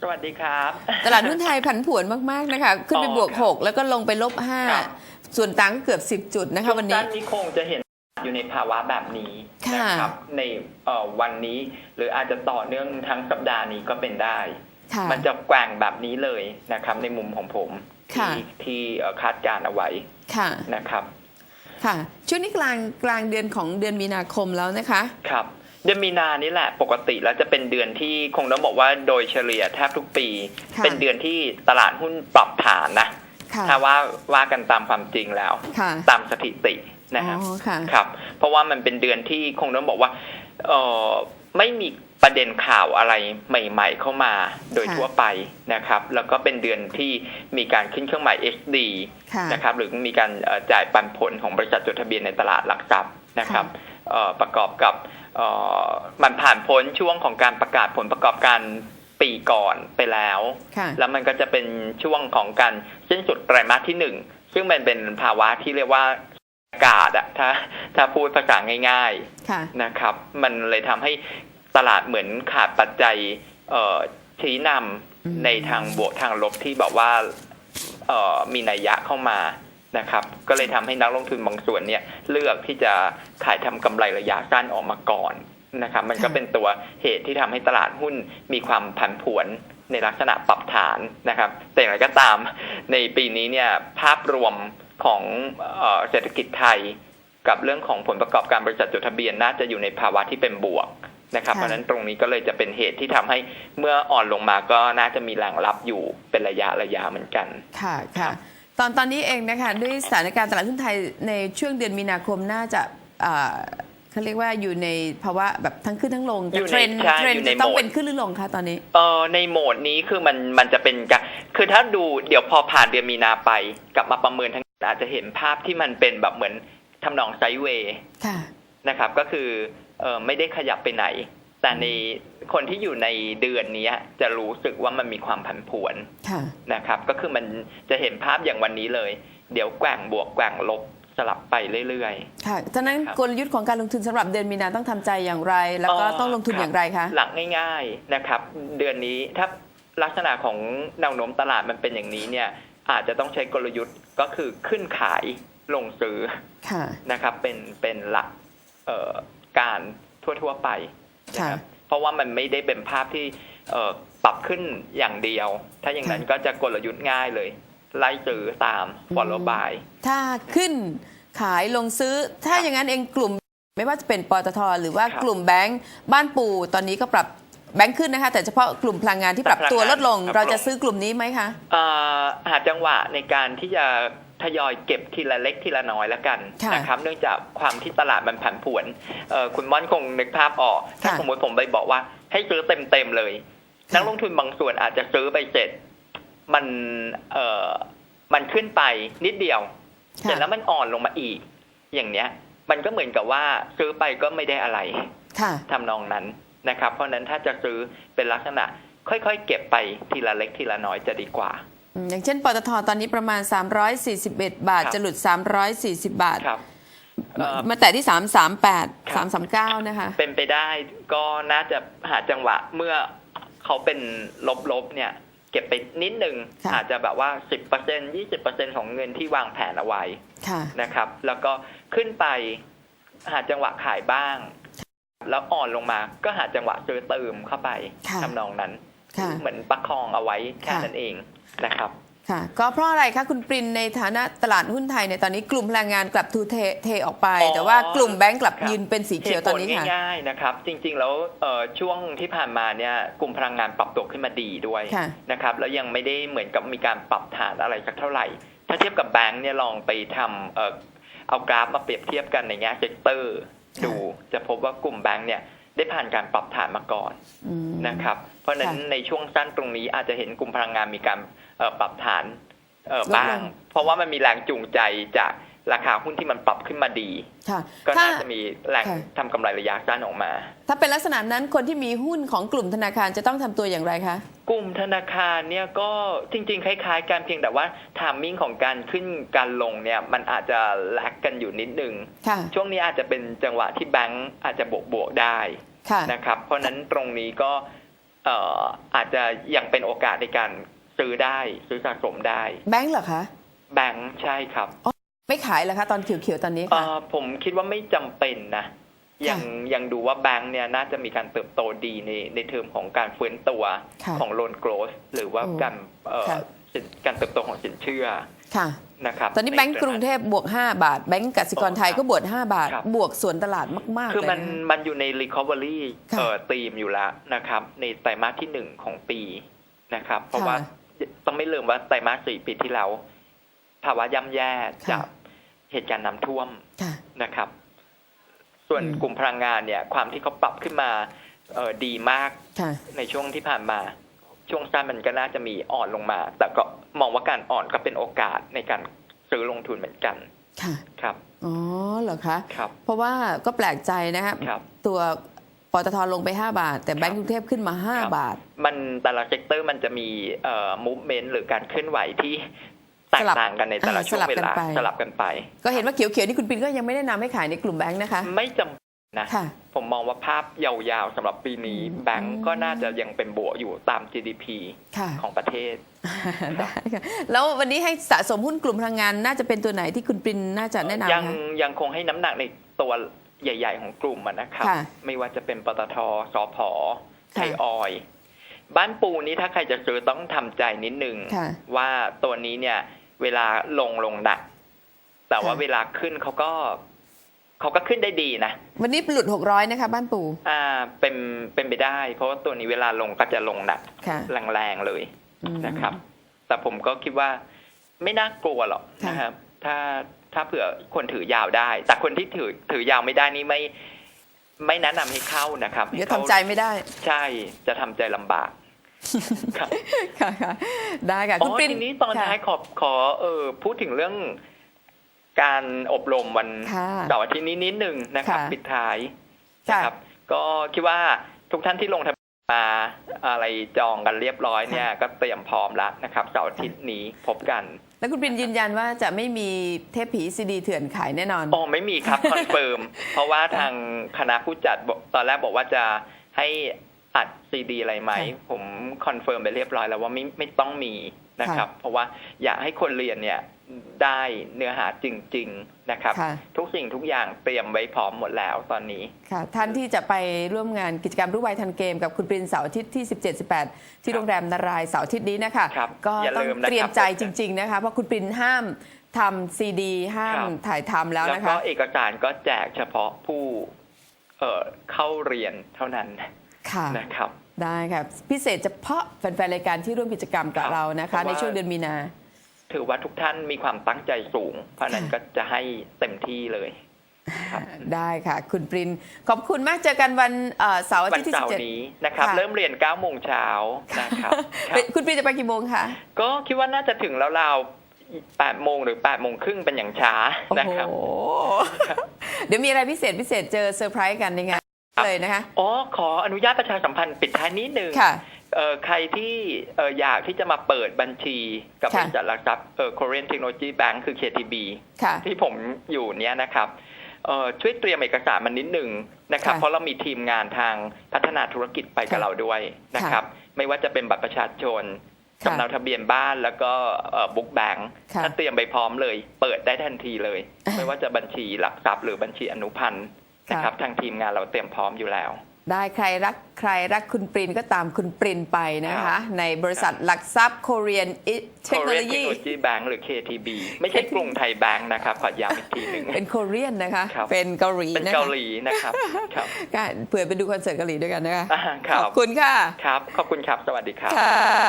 สวัสดีครับ ตลาดหุ้นไทยผันผวนมาก ๆ นะคะ ขึ้นไปอ๋อบวกครับ6แล้วก็ลงไปลบครับ5 ส่วนต่างก็เกือบ 10 จุดนะคะวันนี้ด้านนี้คงจะเห็นอยู่ในภาวะแบบนี้ค่ะนะครับในเอ่อวันนี้หรืออาจจะต่อเนื่องทั้งสัปดาห์นี้ก็เป็นได้ค่ะมันจะแกว่งแบบนี้เลยนะครับ ในมุมของผมค่ะที่ที่เอ่อคาดการณ์เอาไว้ค่ะนะครับ ค่ะช่วงนี้กลางกลางเดือนของเดือนมีนาคมแล้วนะคะครับ เดือนมีนานี่แหละปกติแล้วจะเป็นเดือนที่คงต้องบอกว่าโดยเฉลี่ยแทบทุกปีค่ะเป็นเดือนที่ตลาดหุ้นปรับฐานนะค่ะถ้าว่าว่ากันตามความจริงแล้วค่ะตามสถิตินะครับอ๋อค่ะครับ เพราะว่ามันเป็นเดือนที่คงต้องบอกว่าเออไม่มีประเด็นข่าวอะไรใหม่ ๆ เข้ามาโดยค่ะทั่วไปนะครับ แล้วก็เป็นเดือนที่มีการขึ้นเครื่องหมาย HD ค่ะนะครับหรือมีการเอ่อจ่ายปันผลของบริษัทจดทะเบียนในตลาดหลักทรัพย์นะครับเอ่อประกอบกับเอ่อ มันผ่านพ้นช่วงของการประกาศผลประกอบการปีก่อนไปแล้วค่ะแล้วมันก็จะเป็นช่วงของการสิ้นสุดไตรมาสที่หนึ่ง ซึ่งมันเป็นภาวะที่เรียกว่าอากาศอะถ้าถ้าพูดภาษาง่ายค่ะๆนะครับ มันเลยทำให้ตลาดเหมือนขาดปัจจัยเอ่อชี้นอืมำในทางบวกทางลบที่แบบว่าเอ่อมีนัยยะเข้ามา นะครับ ก็เลยทำให้นักลงทุนบางส่วนเนี่ยเลือกที่จะขายทำกำไรระยะสั้นออกมาก่อนนะครับ มันก็เป็นตัวเหตุที่ทำให้ตลาดหุ้นมีความผันผวนในลักษณะปรับฐานนะครับ แต่อย่างไรก็ตามในปีนี้เนี่ยภาพรวมของเอ่อเศรษฐกิจไทย กับเรื่องของผลประกอบการบริษัทจดทะเบียนน่าจะอยู่ในภาวะที่เป็นบวกนะครับค่ะเพราะฉะนั้นตรงนี้ก็เลยจะเป็นเหตุที่ทำให้เมื่ออ่อนลงมาก็น่าจะมีแรงรับอยู่เป็นระยะระยะเหมือนกัน ค่ะค่ะ ตอนตอนนี้เองนะคะด้วยสถานการณ์ตลาดหุ้นไทยในช่วงเดือนมีนาคมน่าจะเอ่อเขาเรียกว่าอยู่ในภาวะแบบทั้งขึ้นทั้งลงอยู่ในเทรนด์ใช่เทรนอยู่ด์ในจะต้องโหมดเป็นขึ้นหรือลงคะตอนนี้เอ่อในโหมดนี้คือมันมันจะเป็นการคือถ้าดูเดี๋ยวพอผ่านเดือนมีนาไปกลับมาประเมินทั้งอาจจะเห็นภาพที่มันเป็นแบบเหมือนทำนองไซด์เวย์ค่ะนะครับก็คือเออไม่ได้ขยับไปไหน แต่ในคนที่อยู่ในเดือนนี้จะรู้สึกว่ามันมีความผันผวนค่ะนะครับ ก็คือมันจะเห็นภาพอย่างวันนี้เลย เดี๋ยวแกว่งบวกแกว่งลบสลับไปเรื่อยๆ ค่ะฉะนั้นครับกลยุทธ์ของการลงทุนสำหรับเดือนมีนาต้องทำใจอย่างไร แล้วก็เอ่อต้องลงทุนครับอย่างไรคะหลักง่ายๆนะครับ เดือนนี้ถ้าลักษณะของแนวโน้มตลาดมันเป็นอย่างนี้เนี่ย อาจจะต้องใช้กลยุทธ์ก็คือขึ้นขายลงซื้อค่ะนะครับ เป็นเป็นหลักเอ่อการทั่วๆไป นะครับเพราะว่ามันไม่ได้เป็นภาพที่เอ่อปรับขึ้นอย่างเดียว ถ้าอย่างนั้นค่ะก็จะกลยุทธ์ง่ายเลย ไล่ซื้อตาม follow buy ถ้าขึ้นขายลงซื้อ ถ้าครับอย่างนั้นเองกลุ่ม ไม่ว่าจะเป็นปตทหรือว่าครับกลุ่มแบงก์บ้านปู่ตอนนี้ก็ปรับแบงก์ขึ้นนะคะ แต่เฉพาะกลุ่มพลังงานที่ปรับตัวลดลงครับเราจะซื้อกลุ่มนี้ไหมคะเอ่อหาจังหวะในการที่จะ ทยอยเก็บทีละเล็กทีละน้อยแล้วกันค่ะนะครับเนื่องจากความที่ตลาดมันผันผวนเอ่อคุณม่อนคงนึกภาพออก ถ้าค่ะสมมติผมไปบอกว่า ให้ซื้อเต็มเต็มๆเลยค่ะนักลงทุนบางส่วนอาจจะซื้อไปเสร็จมันเอ่อมันขึ้นไปนิดเดียวเสร็จแล้วมันอ่อนลงมาอีก อย่างเนี้ย มันก็เหมือนกับว่าซื้อไปก็ไม่ได้อะไรค่ะทำนองนั้นนะครับ เพราะฉะนั้นถ้าจะซื้อเป็นลักษณะ ค่อยๆ เก็บไปทีละเล็กทีละน้อยจะดีกว่า อืมอย่างเช่นปตทตอนนี้ประมาณ 341 บาทครับจะหลุด 340 บาท ครับเอ่อมาแต่ที่ 338ครับ339 นะคะ เป็นไปได้ก็น่าจะหาจังหวะเมื่อเขาเป็นลบๆเนี่ย เก็บไปนิดนึงค่ะอาจจะแบบว่า 10% 20%ของเงินที่วางแผนเอาไว้ค่ะนะครับ แล้วก็ขึ้นไปหาจังหวะขายบ้าง แล้วอ่อนลงมาก็หาจังหวะซื้อเติมเข้าไปค่ะทำนองนั้นค่ะเหมือนประคองเอาไว้แค่ค่ะนั้นเอง นะครับค่ะก็เพราะอะไรคะคุณปรินในฐานะตลาดหุ้นไทยในยตอนนี้กลุ่มพลังงานกลับทูเทเทออกไปอ๋อแต่ว่ากลุ่มแบงก์กลับครับยืนเป็นสีเหเขียวตุตผอนลนี้ค่ะง่ายๆนะครับ จริงๆแล้วเอ่อช่วงที่ผ่านมาเนี่ยกลุ่มพลังงานปรับตัวขึ้นมาดีด้วยค่ะนะครับแล้วยังไม่ได้เหมือนกับมีการปรับฐานอะไรสักเท่าไหร่ ถ้าเทียบกับแบงก์เนี่ยลองไปทำเอ่อเอากราฟมาเปรียบเทียบกันในแง่เซกเตอร์ค่ะดูจะพบว่ากลุ่มแบงก์เนี่ย ได้ผ่านการปรับฐานมาก่อนอืมนะครับ เพราะฉะนั้นค่ะในช่วงสั้นตรงนี้อาจจะเห็นกลุ่มพลังงานมีการเอ่อปรับฐานเอ่อลดลงบ้าง เพราะว่ามันมีแรงจูงใจจากราคาหุ้นที่มันปรับขึ้นมาดีค่ะก็ถ้าน่าจะมีแรงค่ะทำกำไรระยะสั้นออกมา ถ้าเป็นลักษณะนั้นคนที่มีหุ้นของกลุ่มธนาคารจะต้องทำตัวอย่างไรคะ กลุ่มธนาคารเนี่ยก็จริง ๆ คล้ายๆกันเพียงแต่ว่าทามมิ่งของการขึ้นการลงเนี่ยมันอาจจะแลกกันอยู่นิดนึงค่ะช่วงนี้อาจจะเป็นจังหวะที่แบงก์อาจจะบวกบวกๆได้ค่ะ นะครับ เพราะฉะนั้นตรงนี้ก็เอ่ออาจจะยังเป็นโอกาสในการซื้อได้ซื้อสะสมได้ แบงค์เหรอคะแบงค์ใช่ครับไม่ขายเหรอคะตอนเขียวๆตอนนี้เอ่ค่ะอผมคิดว่าไม่จำเป็นนะยังยังดูว่าแบงค์เนี่ยน่าจะมีการเติบโตดีในในเทอมของการฟื้นตัวค่ะของโลนโกรสหรือว่าโอ้การเอ่อค่ะสินการเติบโตของสินเชื่อ ค่ะนะครับตอนนี้แบงก์กรุงเทพบวก 5 บาท แบงก์กสิกรไทยก็บวก 5 บาทครับบวกส่วนตลาดมากๆคือเลยมันนะมันอยู่ใน recovery ค่ะเอ่อธีมอยู่แล้วนะครับ ในไตรมาสที่หนึ่งของปีนะครับ เพราะค่ะว่าต้องไม่ลืมว่าไตรมาสสี่ปีที่แล้วภาวะย่ำแย่ค่ะจากเหตุการณ์น้ำท่วมค่ะนะครับ ส่วนอืมกลุ่มพลังงานเนี่ย ความที่เขาปรับขึ้นมาเออดีมากค่ะในช่วงที่ผ่านมา ช่วงสั้นมันก็น่าจะมีอ่อนลงมา แต่ก็มองว่าการอ่อนก็เป็นโอกาสในการซื้อลงทุนเหมือนกัน ค่ะ ครับ อ๋อเหรอคะครับ เพราะว่าก็แปลกใจนะครับครับตัวปตทลงไป 5 บาท แต่แบงก์กรุงเทพขึ้นมาครับ5บาท มันแต่ละเซกเตอร์มันจะมีเอ่อ movement หรือการเคลื่อนไหวที่แตกสลับต่างกันในแต่ละอ่าช่วงสลับเวกันลาไปสลับกันไป ก็เห็นว่าเขียวๆนี่คุณปินก็ยังไม่แนะนำให้ขายในกลุ่มแบงก์นะคะ ไม่จำเป็ นนะค่ะผมมองว่าภาพยาวๆสำหรับปีนี้อืมแบงก์ก็น่าจะยังเป็นบวกอยู่ตาม GDP ค่ะของประเทศได้ค่ะแล้ววันนี้ให้สะสมหุ้นกลุ่มพลังงานน่าจะเป็นตัวไหนที่คุณปรินน่าจะแนะนำยังคะยังคงให้น้ำหนักในตัวใหญ่ ๆ ของกลุ่มอะนะครับค่ะไม่ว่าจะเป็นปตทสพไทค่ะยออยล์บ้านปูนี้ถ้าใครจะซื้อต้องทำใจนิดนึงค่ะว่าตัวนี้เนี่ย เวลาลงลงหนักแต่ว่าค่ะเวลาขึ้นเขาก็ เขาก็ขึ้นได้ดีนะ วันนี้หลุด 600 นะคะ บ้านปู่ อ่าเป็นเป็นไปได้ เพราะว่าตัวนี้เวลาลงก็จะลงหนักค่ะ แรงๆเลยอืม นะครับ แต่ผมก็คิดว่าไม่น่ากลัวหรอกค่ะ นะครับ ถ้าถ้าเผื่อคนถือยาวได้ แต่คนที่ถือถือยาวไม่ได้นี่ไม่ ไม่แนะนำให้เข้านะครับเดี๋ยวให้ข้าทำใจไม่ได้ ใช่จะทำใจลำบากครับ ค่ะค่ะได้ค่ะอ๋คุณอปรินทีนี้ตอนค่ะ ท้ายขอขอเออพูดถึงเรื่อง การอบรมวันค่ะเสาร์อาทิตย์นี้นิดหนึ่งนะครับค่ะปิดท้ายค่ะนะครับ ก็คิดว่าทุกท่านที่ลงทะเบียนมาอะไรจองกันเรียบร้อยเนี่ยก็เตรียมพร้อมแล้วนะครับเสาร์อาทิตย์นี้พบกัน แล้วคุณปรินยืนยันว่าจะไม่มีเทพผีซีดีเถื่อนขายแน่นอนอ๋อไม่มีครับคอนเฟิร์มเพราะว่าทางคณะผู้จัดบอกตอนแรกบอกว่าจะให้อัด ซีดีอะไรไหมค่ะผมคอนเฟิร์มไปเรียบร้อยแล้วว่าไม่ไม่ต้องมีนะครับ เพราะว่าอยากให้คนเรียนเนี่ยได้เนื้อหาจริง ๆนะครับค่ะทุกสิ่งทุกอย่างเตรียมไว้พร้อมหมดแล้วตอนนี้ค่ะท่านที่จะไปร่วมงานกิจกรรมรู้ไวทันเกม กับคุณปรินเสาร์อาทิตย์ที่ 17-18 ที่โรงแรมนารายณ์เสาร์อาทิตย์นี้นะคะครับก็อย่าต้องลืมนะครับเตรียมใจจริง ๆนะคะ เพราะคุณปรินห้ามทำซีดีห้ามครับถ่ายทำแล้วแล้วนะก็คะเอกสารก็แจกเฉพาะผู้เอ่อเข้าเรียนเท่านั้น ค่ะนะครับ ได้ครับพิเศษเฉพาะแฟนๆรายการที่ร่วมกิจกรรมกับครับเรานะคะ เพราะว่า ในช่วงเดือนมีนา ถือว่าทุกท่านมีความตั้งใจสูง เพราะฉะนั้นก็จะให้เต็มที่เลย ครับ ได้ค่ะ คุณปรินขอบคุณมากเจอกันวันเอ่อเสาร์อาวัทินตย์ที่เสาร์17นี้นะครับ ค่ะ เริ่มเรียน9โมงเช้านะครับครัเป็นบคุณปรินจะไปกี่โมงคะ ก็คิดว่าน่าจะถึงแล้วราว8โมงหรือ8โมงครึ่งเป็นอย่างช้าโอ้นะครับโหเดี๋ยวมีอะไรพิเศษพิเศษเจอเซอร์ไพรส์กันในงานครับ เลยนะคะอ๋อขออนุญาตประชาสัมพันธ์ปิดท้ายนิดนึงค่ะเอ่อใครที่เอ่ออยากที่จะมาเปิดบัญชีกับบค่ะริษัทหลักทรัพย์เอ่อ Korean Technology Bank คือ KTB ค่ะที่ผมอยู่เนี้ยนะครับเอ่อช่วยเตรียมเอกสารมันนิดหนึ่งนะครับค่ะเพราะเรามีทีมงานทางพัฒนาธุรกิจไปกับค่ะเราด้วยนะครับ ไม่ว่าจะเป็นบัตรประชาชนค่ะสำเนาทะเบียนบ้านแล้วก็บุ๊กแบงค์ค่ะถ้าเตรียมไปพร้อมเลย เปิดได้ทันทีเลยอ่าไม่ว่าจะบัญชีหลักทรัพย์หรือบัญชีอนุพันธ์ นะครับทางทีมงานเราเตรียมพร้อมอยู่แล้ว ได้ใครรักใครรักคุณปรินก็ตามคุณปรินไปนะครัคะบในบริษัทหลักทรัพย์ Korean Korean Technology Technology Bank หรือ KTB ไม่ใช่กรุงไทยแบงค์นะครับขอย้ำอีกทีหนึ่งเป็นโคเรียนนะคะครับเป็นเกาหลีเป็นนะคะเกาหลีนะครับครับก็เผื่อไปดูคอนเสิร์ตเกาหลีด้วยกันนะคะอ่าครัขบอบคุณค่ะครับขอบคุณครับสวัสดีครับค่ะ